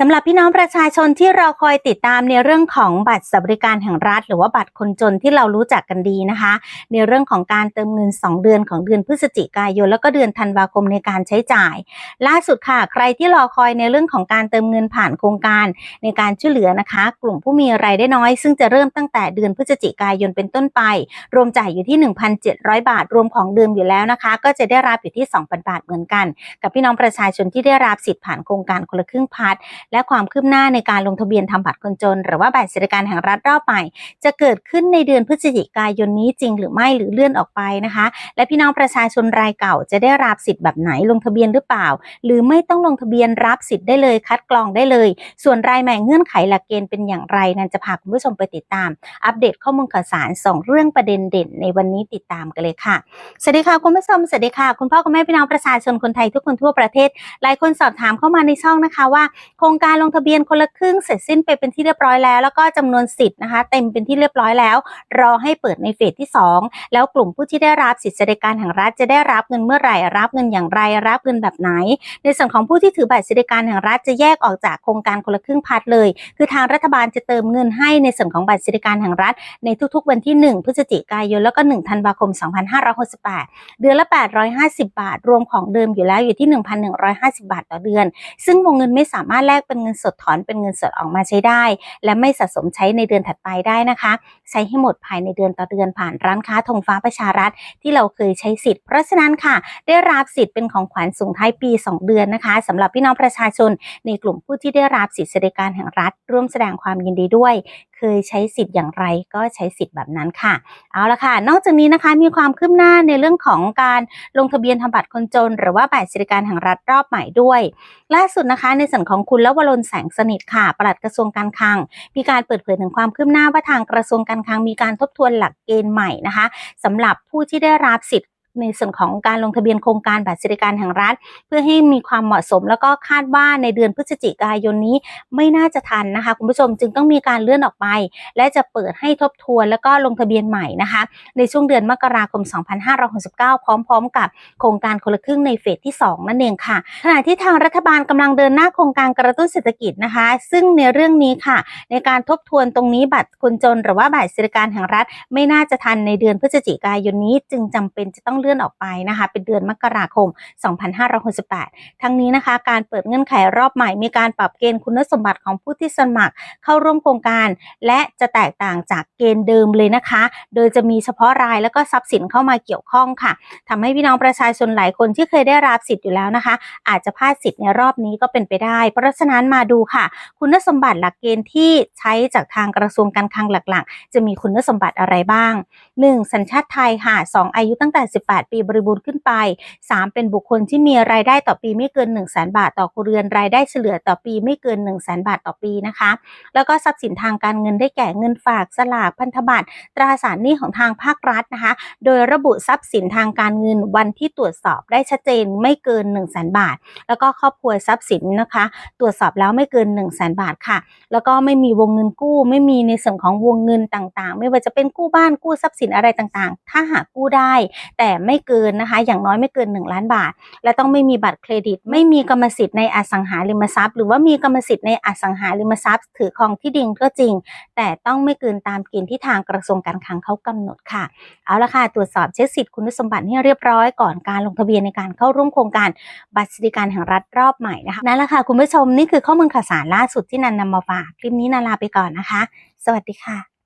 สำหรับพี่น้องประชาชนที่เราคอยติดตามในเรื่องของบัตรสวัสดิการแห่งรัฐ หรือว่าบัตรคนจนที่เรารู้จักกันดีนะคะ ในเรื่องของการเติมเงิน 2 เดือนของเดือนพฤศจิกายน แล้วก็เดือนธันวาคมในการใช้จ่าย ล่าสุดค่ะใครที่รอคอยในเรื่องของการเติมเงินผ่านโครงการ ในการช่วยเหลือนะคะ กลุ่มผู้มีรายได้น้อย ซึ่งจะเริ่มตั้งแต่เดือนพฤศจิกายนเป็นต้นไป รวมจ่ายอยู่ที่ 1,700 บาท รวมของเดิมอยู่แล้วนะคะ ก็จะได้รับอยู่ที่ 2,000 บาทเหมือนกัน กับพี่น้องประชาชนที่ได้รับสิทธิ์ผ่านโครงการคนละครึ่งพัดและความคืบหน้าในการลงทะเบียนทำบัตรคนจน หรือว่าบัตรสวัสดิการแห่งรัฐรอบใหม่ จะเกิดขึ้นในเดือนพฤศจิกายนนี้จริงหรือไม่หรือเลื่อนออกไปนะคะ และพี่น้องประชาชนรายเก่าจะได้รับสิทธิ์แบบไหนลงทะเบียนหรือเปล่า หรือไม่ต้องลงทะเบียนรับสิทธิ์ได้เลยคัดกรองได้เลย ส่วนรายใหม่เงื่อนไขหลักเกณฑ์เป็นอย่างไรนั้นจะพาคุณผู้ชมไปติดตาม อัปเดตข้อมูลข่าวสารสองเรื่องประเด็นเด่นในวันนี้ติดตามกันเลยค่ะสวัสดีค่ะคุณผู้ชมสวัสดีค่ะ คุณพ่อคุณแม่พี่น้องประชาชนคนไทยทุกคนทั่วประเทศ หลายคนสอบถามเข้ามาในช่องนะคะว่า โครงการลงทะเบียนคนละครึ่งเสร็จสิ้นไปเป็นที่เรียบร้อยแล้ว แล้วก็จำนวนสิทธิ์นะคะ เต็มเป็นที่เรียบร้อยแล้ว รอให้เปิดในเฟสที่ 2 แล้วกลุ่มผู้ที่ได้รับสิทธิสวัสดิการแห่งรัฐจะได้รับเงินเมื่อไหร่รับเงินอย่างไรรับเงินแบบไหน ในส่วนของผู้ที่ถือบัตรสวัสดิการแห่งรัฐจะแยกออกจากโครงการคนละครึ่งพัดเลย คือทางรัฐบาลจะเติมเงินให้ในส่วนของบัตรสวัสดิการแห่งรัฐ ในทุกๆ วันที่ 1 พฤศจิกายนแล้วก็ 1 ธันวาคม 2568 เดือนละ 850 บาท รวมของเดิมอยู่แล้วอยู่ที่ 1,150 บาทต่อเดือน ซึ่งวงเงินไม่สามารถแลกเป็นเงินสดถอนเป็นเงินสดออกมาใช้ได้ และไม่สะสมใช้ในเดือนถัดไปได้นะคะ ใช้ให้หมดภายในเดือนต่อเดือนผ่านร้านค้าธงฟ้าประชารัฐ ที่เราเคยใช้สิทธิ์เพราะฉะนั้นค่ะ ได้รับสิทธิ์เป็นของขวัญส่งท้ายปี 2 เดือนนะคะสำหรับพี่น้องประชาชน ในกลุ่มผู้ที่ได้รับสิทธิสวัสดิการแห่งรัฐ ร่วมแสดงความยินดีด้วย เคยใช้สิทธิ์อย่างไรก็ใช้สิทธิ์แบบนั้นค่ะ เอาละค่ะ นอกจากนี้นะคะมีความคืบหน้าในเรื่องของการลงทะเบียนทำบัตรคนจน หรือว่าบัตรสวัสดิการแห่งรัฐรอบใหม่ด้วย ล่าสุดนะคะในส่วนของคุณละวรนแสงสนิทค่ะปลัดกระทรวงการคลัง มีการเปิดเผยถึงความคืบหน้าว่าทางกระทรวงการคลังมีการทบทวนหลักเกณฑ์ใหม่นะคะสำหรับผู้ที่ได้รับสิทธิ์ ในส่วนของการลงทะเบียนโครงการบัตรสวัสดิการแห่งรัฐ เพื่อให้มีความเหมาะสม แล้วก็คาดว่าในเดือนพฤศจิกายนนี้ไม่น่าจะทันนะคะ คุณผู้ชมจึงต้องมีการเลื่อนออกไป และจะเปิดให้ทบทวน แล้วก็ลงทะเบียนใหม่นะคะ ในช่วงเดือนมกราคม 2569 พร้อม ๆ กับโครงการคนละครึ่งในเฟสที่ 2 นั่นเองค่ะขณะที่ทางรัฐบาลกำลังเดินหน้าโครงการกระตุ้นเศรษฐกิจนะคะ ซึ่งในเรื่องนี้ค่ะ ในการทบทวนตรงนี้บัตรคนจน หรือว่าบัตรสวัสดิการแห่งรัฐ ไม่น่าจะทันในเดือนพฤศจิกายนนี้ จึงจำเป็นจะต้องเลื่อนออกไปนะคะ เป็นเดือนมกราคม 2568 ทั้งนี้นะคะ การเปิดเงื่อนไขรอบใหม่มีการปรับเกณฑ์คุณสมบัติของผู้ที่สมัครเข้าร่วมโครงการ และจะแตกต่างจากเกณฑ์เดิมเลยนะคะ โดยจะมีเฉพาะรายแล้วก็ทรัพย์สินเข้ามาเกี่ยวข้องค่ะทำให้พี่น้องประชาชนหลายคนที่เคยได้รับสิทธิ์อยู่แล้วนะคะ อาจจะพลาดสิทธิ์ในรอบนี้ก็เป็นไปได้ เพราะฉะนั้นมาดูค่ะ คุณสมบัติหลักเกณฑ์ที่ใช้จากทางกระทรวงการคลังหลักๆ จะมีคุณสมบัติอะไรบ้าง 1. สัญชาติไทยค่ะ 2. อายุตั้งแต่18 ปีบริบูรณ์ขึ้นไป 3. เป็นบุคคลที่มีรายได้ต่อปีไม่เกิน 1 0 0 0 0แบาทต่อครัวเรือนรายได้เฉลี่ยต่อปีไม่เกิน 1 0 0 0 0แบาทต่อปีนะคะ แล้วก็ทรัพย์สินทางการเงินได้แก่เงินฝากสลากพันธบัตรตราสารหนี้ของทางภาครัฐนะคะ โดยระบุทรัพย์สินทางการเงินวันที่ตรวจสอบได้ชัดเจนไม่เกิน 1 0 0 0 0แบาท แล้วก็ครอบครัวทรัพย์สินนะคะ ตรวจสอบแล้วไม่เกิน 1 0 0 0 0แบาทค่ะ แล้วก็ไม่มีวงเงินกู้ ไม่มีในส่วนของวงเงินต่างๆ ไม่ว่าจะเป็นกู้บ้านกู้ทรัพย์สินอะไรต่างๆ ถ้าหากกู้ได้ แต่ไม่เกินนะคะ อย่างน้อยไม่เกิน 1 ล้านบาท และต้องไม่มีบัตรเครดิต ไม่มีกรรมสิทธิ์ในอสังหาริมทรัพย์ หรือว่ามีกรรมสิทธิ์ในอสังหาริมทรัพย์ ถือครองที่ดินก็จริง แต่ต้องไม่เกินตามเกณฑ์ที่ทางกระทรวงการคลังเขากำหนดค่ะ เอาละค่ะ ตรวจสอบเช็คสิทธิ์คุณสมบัติให้เรียบร้อยก่อนการลงทะเบียนในการเข้าร่วมโครงการบัตรสวัสดิการแห่งรัฐรอบใหม่นะคะนั่นแหละค่ะคุณผู้ชมนี่คือข้อมูลข่าวสารล่าสุดที่นันนำมาฝากคลิปนี้นาลาไปก่อนนะคะ สวัสดีค่ะ